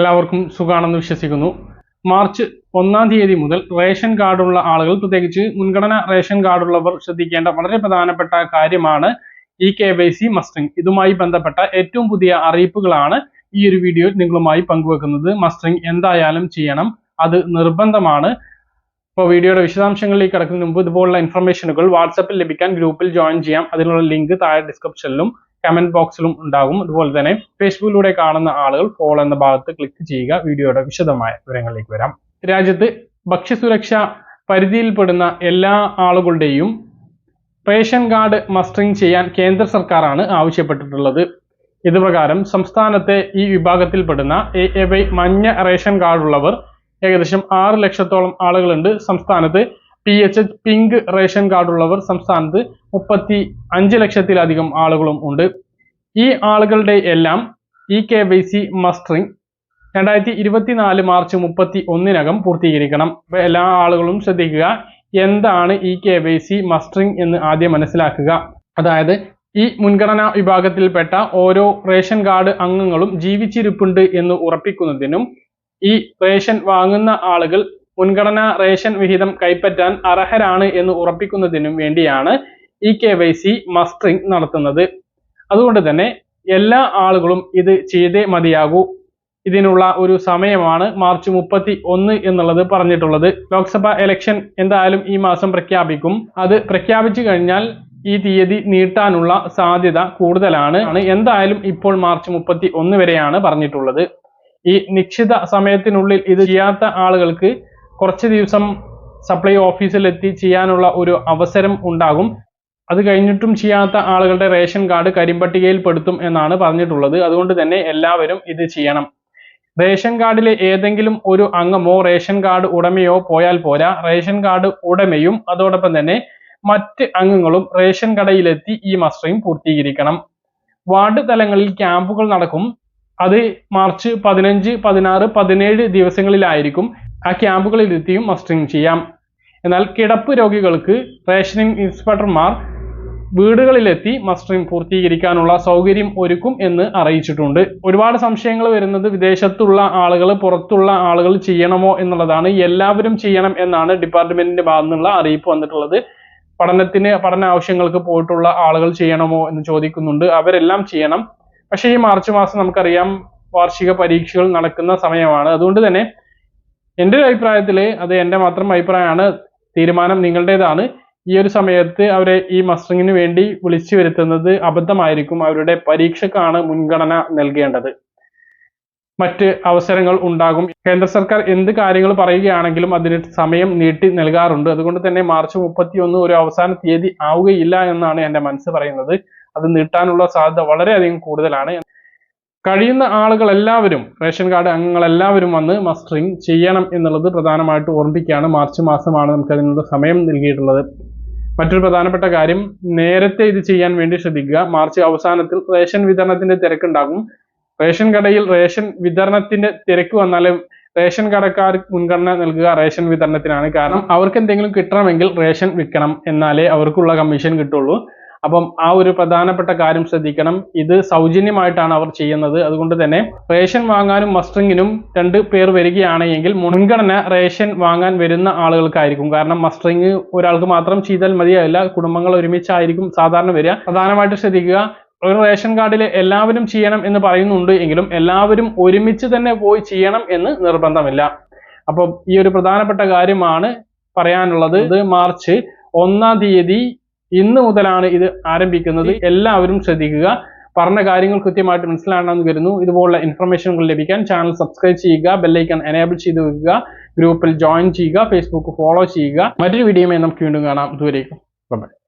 എല്ലാവർക്കും സുഖമാണെന്ന് വിശ്വസിക്കുന്നു. മാർച്ച് ഒന്നാം തീയതി മുതൽ റേഷൻ കാർഡുള്ള ആളുകൾ പ്രത്യേകിച്ച് മുൻഗണന റേഷൻ കാർഡുള്ളവർ ശ്രദ്ധിക്കേണ്ട വളരെ പ്രധാനപ്പെട്ട കാര്യമാണ് E K Y C mustering. ഇതുമായി ബന്ധപ്പെട്ട ഏറ്റവും പുതിയ അറിയിപ്പുകളാണ് ഈ ഒരു വീഡിയോയിൽ നിങ്ങളുമായി പങ്കുവെക്കുന്നത്. മസ്റ്ററിംഗ് എന്തായാലും ചെയ്യണം. അത് നിർബന്ധമാണ്. ഇപ്പോൾ വീഡിയോയുടെ വിശദാംശങ്ങളിലേക്ക് കടക്കുന്നതിന് മുമ്പ് ഇതുപോലുള്ള ഇൻഫർമേഷനുകൾ വാട്സപ്പിൽ ലഭിക്കാൻ ഗ്രൂപ്പിൽ ജോയിൻ ചെയ്യാം. അതിനുള്ള ലിങ്ക് താഴെ ഡിസ്ക്രിപ്ഷനിലും കമന്റ് ബോക്സിലും ഉണ്ടാകും അതുപോലെ തന്നെ ഫേസ്ബുക്കിലൂടെ കാണുന്ന ആളുകൾ ഫോളോ എന്ന ഭാഗത്ത് ക്ലിക്ക് ചെയ്യുക. വീഡിയോയുടെ വിശദമായ വിവരങ്ങളിലേക്ക് വരാം. രാജ്യത്ത് ഭക്ഷ്യസുരക്ഷ പരിധിയിൽപ്പെടുന്ന എല്ലാ ആളുകളുടെയും റേഷൻ കാർഡ് മസ്റ്ററിംഗ് ചെയ്യാൻ കേന്ദ്ര സർക്കാരാണ് ആവശ്യപ്പെട്ടിട്ടുള്ളത്. ഇതുപ്രകാരം സംസ്ഥാനത്തെ ഈ വിഭാഗത്തിൽപ്പെടുന്ന എ എ വൈ മഞ്ഞ റേഷൻ കാർഡുള്ളവർ ഏകദേശം ആറ് ലക്ഷത്തോളം ആളുകളുണ്ട്. സംസ്ഥാനത്ത് P H H pink ration കാർഡുള്ളവർ സംസ്ഥാനത്ത് മുപ്പത്തി അഞ്ച് ലക്ഷത്തിലധികം ആളുകളും ഉണ്ട്. ഈ ആളുകളുടെ എല്ലാം E K Y C mustering രണ്ടായിരത്തി ഇരുപത്തിനാല് മാർച്ച് മുപ്പത്തി ഒന്നിനകം പൂർത്തീകരിക്കണം. അപ്പോൾ എല്ലാ ആളുകളും ശ്രദ്ധിക്കുക എന്താണ് E K Y C mustering എന്ന് ആദ്യം മനസ്സിലാക്കുക. അതായത് ഈ മുൻഗണനാ വിഭാഗത്തിൽപ്പെട്ട ഓരോ റേഷൻ കാർഡ് അംഗങ്ങളും ജീവിച്ചിരിപ്പുണ്ട് എന്ന് ഉറപ്പിക്കുന്നതിനും ഈ റേഷൻ വാങ്ങുന്ന ആളുകൾ മുൻഗണനാ റേഷൻ വിഹിതം കൈപ്പറ്റാൻ അർഹരാണ് എന്ന് ഉറപ്പിക്കുന്നതിനും വേണ്ടിയാണ് E K Y C mustering നടത്തുന്നത്. അതുകൊണ്ട് തന്നെ എല്ലാ ആളുകളും ഇത് ചെയ്തേ മതിയാകൂ. ഇതിനുള്ള ഒരു സമയമാണ് മാർച്ച് മുപ്പത്തി ഒന്ന് എന്നുള്ളത് പറഞ്ഞിട്ടുള്ളത്. ലോക്സഭ ഇലക്ഷൻ എന്തായാലും ഈ മാസം പ്രഖ്യാപിക്കും. അത് പ്രഖ്യാപിച്ചു കഴിഞ്ഞാൽ ഈ തീയതി നീട്ടാനുള്ള സാധ്യത കൂടുതലാണ്. എന്തായാലും ഇപ്പോൾ മാർച്ച് മുപ്പത്തി ഒന്ന് വരെയാണ് പറഞ്ഞിട്ടുള്ളത്. ഈ നിശ്ചിത സമയത്തിനുള്ളിൽ ഇത് ചെയ്യാത്ത ആളുകൾക്ക് കുറച്ച് ദിവസം സപ്ലൈ ഓഫീസിലെത്തി ചെയ്യാനുള്ള ഒരു അവസരം ഉണ്ടാകും. അത് കഴിഞ്ഞിട്ടും ചെയ്യാത്ത ആളുകളുടെ റേഷൻ കാർഡ് കരിമ്പട്ടികയിൽ പെടുത്തും എന്നാണ് പറഞ്ഞിട്ടുള്ളത്. അതുകൊണ്ട് തന്നെ എല്ലാവരും ഇത് ചെയ്യണം. റേഷൻ കാർഡിലെ ഏതെങ്കിലും ഒരു അംഗമോ റേഷൻ കാർഡ് ഉടമയോ പോയാൽ പോരാ. റേഷൻ കാർഡ് ഉടമയും അതോടൊപ്പം തന്നെ മറ്റ് അംഗങ്ങളും റേഷൻ കടയിലെത്തി ഈ മസ്റ്ററിംഗ് പൂർത്തീകരിക്കണം. വാർഡ് തലങ്ങളിൽ ക്യാമ്പുകൾ നടക്കും. അത് മാർച്ച് പതിനഞ്ച് പതിനാറ് പതിനേഴ് ദിവസങ്ങളിലായിരിക്കും. ആ ക്യാമ്പുകളിലെത്തിയും മസ്റ്ററിംഗ് ചെയ്യാം. എന്നാൽ കിടപ്പ് രോഗികൾക്ക് റേഷനിങ് ഇൻസ്പെക്ടർമാർ വീടുകളിലെത്തി മസ്റ്ററിംഗ് പൂർത്തീകരിക്കാനുള്ള സൗകര്യം ഒരുക്കും എന്ന് അറിയിച്ചിട്ടുണ്ട്. ഒരുപാട് സംശയങ്ങൾ വരുന്നത് വിദേശത്തുള്ള ആളുകൾ പുറത്തുള്ള ആളുകൾ ചെയ്യണമോ എന്നുള്ളതാണ്. എല്ലാവരും ചെയ്യണം എന്നാണ് ഡിപ്പാർട്ട്മെന്റിന്റെ ഭാഗത്തു നിന്നുള്ള അറിയിപ്പ് വന്നിട്ടുള്ളത്. പഠനത്തിന് പഠന ആവശ്യങ്ങൾക്ക് പോയിട്ടുള്ള ആളുകൾ ചെയ്യണമോ എന്ന് ചോദിക്കുന്നുണ്ട്. അവരെല്ലാം ചെയ്യണം. പക്ഷേ ഈ മാർച്ച് മാസം നമുക്കറിയാം വാർഷിക പരീക്ഷകൾ നടക്കുന്ന സമയമാണ്. അതുകൊണ്ട് തന്നെ എന്റെ ഒരു അഭിപ്രായത്തിൽ അത് എന്റെ മാത്രം അഭിപ്രായമാണ്. തീരുമാനം നിങ്ങളുടേതാണ്. ഈ ഒരു സമയത്ത് അവരെ ഈ മസ്റ്ററിങ്ങിന് വേണ്ടി വിളിച്ചു വരുത്തുന്നത് അബദ്ധമായിരിക്കും. അവരുടെ പരീക്ഷക്കാണ് മുൻഗണന നൽകേണ്ടത്. മറ്റ് അവസരങ്ങൾ ഉണ്ടാകും. കേന്ദ്ര സർക്കാർ എന്ത് കാര്യങ്ങൾ പറയുകയാണെങ്കിലും അതിന് സമയം നീട്ടി നൽകാറുണ്ട്. അതുകൊണ്ട് തന്നെ മാർച്ച് മുപ്പത്തി ഒന്ന് ഒരു അവസാന തീയതി ആവുകയില്ല എന്നാണ് എന്റെ മനസ്സ് പറയുന്നത്. അത് നീട്ടാനുള്ള സാധ്യത വളരെയധികം കൂടുതലാണ്. കഴിയുന്ന ആളുകൾ എല്ലാവരും റേഷൻ കാർഡ് അംഗങ്ങൾ എല്ലാവരും വന്ന് മസ്റ്ററിങ് ചെയ്യണം എന്നുള്ളത് പ്രധാനമായിട്ട് ഓർമ്മിപ്പിക്കുകയാണ്. മാർച്ച് മാസമാണ് നമുക്ക് അതിനുള്ള സമയം നൽകിയിട്ടുള്ളത്. മറ്റൊരു പ്രധാനപ്പെട്ട കാര്യം നേരത്തെ ഇത് ചെയ്യാൻ വേണ്ടി ശ്രദ്ധിക്കുക. മാർച്ച് അവസാനത്തിൽ റേഷൻ വിതരണത്തിന്റെ തിരക്കുണ്ടാകും. റേഷൻ കടയിൽ റേഷൻ വിതരണത്തിന്റെ തിരക്ക് വന്നാലും റേഷൻ കടക്കാർ മുൻഗണന നൽകുക റേഷൻ വിതരണത്തിനാണ്. കാരണം അവർക്ക് എന്തെങ്കിലും കിട്ടണമെങ്കിൽ റേഷൻ വിൽക്കണം എന്നാലേ അവർക്കുള്ള കമ്മീഷൻ കിട്ടുള്ളൂ. അപ്പം ആ ഒരു പ്രധാനപ്പെട്ട കാര്യം ശ്രദ്ധിക്കണം. ഇത് സൗജന്യമായിട്ടാണ് അവർ ചെയ്യുന്നത്. അതുകൊണ്ട് തന്നെ റേഷൻ വാങ്ങാനും മസ്റ്ററിങ്ങിനും രണ്ട് പേർ വരികയാണെങ്കിൽ മുൻഗണന റേഷൻ വാങ്ങാൻ വരുന്ന ആളുകൾക്കായിരിക്കും. കാരണം മസ്റ്ററിങ് ഒരാൾക്ക് മാത്രം ചെയ്താൽ മതിയാവില്ല. കുടുംബങ്ങൾ ഒരുമിച്ചായിരിക്കും സാധാരണ വരിക. പ്രധാനമായിട്ട് ശ്രദ്ധിക്കുക ഒരു റേഷൻ കാർഡിൽ എല്ലാവരും ചെയ്യണം എന്ന് പറയുന്നുണ്ട് എങ്കിലും എല്ലാവരും ഒരുമിച്ച് തന്നെ പോയി ചെയ്യണം എന്ന് നിർബന്ധമില്ല. അപ്പം ഈ ഒരു പ്രധാനപ്പെട്ട കാര്യമാണ് പറയാനുള്ളത്. ഇത് മാർച്ച് ഒന്നാം തീയതി ഇന്ന് മുതലാണ് ഇത് ആരംഭിക്കുന്നത്. എല്ലാവരും ശ്രദ്ധിക്കുക. പറഞ്ഞ കാര്യങ്ങൾ കൃത്യമായിട്ട് മനസ്സിലാണെന്ന് വരുന്നു. ഇതുപോലുള്ള ഇൻഫർമേഷനുകൾ ലഭിക്കാൻ ചാനൽ സബ്സ്ക്രൈബ് ചെയ്യുക ബെല്ലൈക്കൺ എനേബിൾ ചെയ്ത് വെക്കുക ഗ്രൂപ്പിൽ ജോയിൻ ചെയ്യുക ഫേസ്ബുക്ക് ഫോളോ ചെയ്യുക. മറ്റൊരു വീഡിയോയുമായി നമുക്ക് വീണ്ടും കാണാം. ഇതുവരേക്കും. ബൈ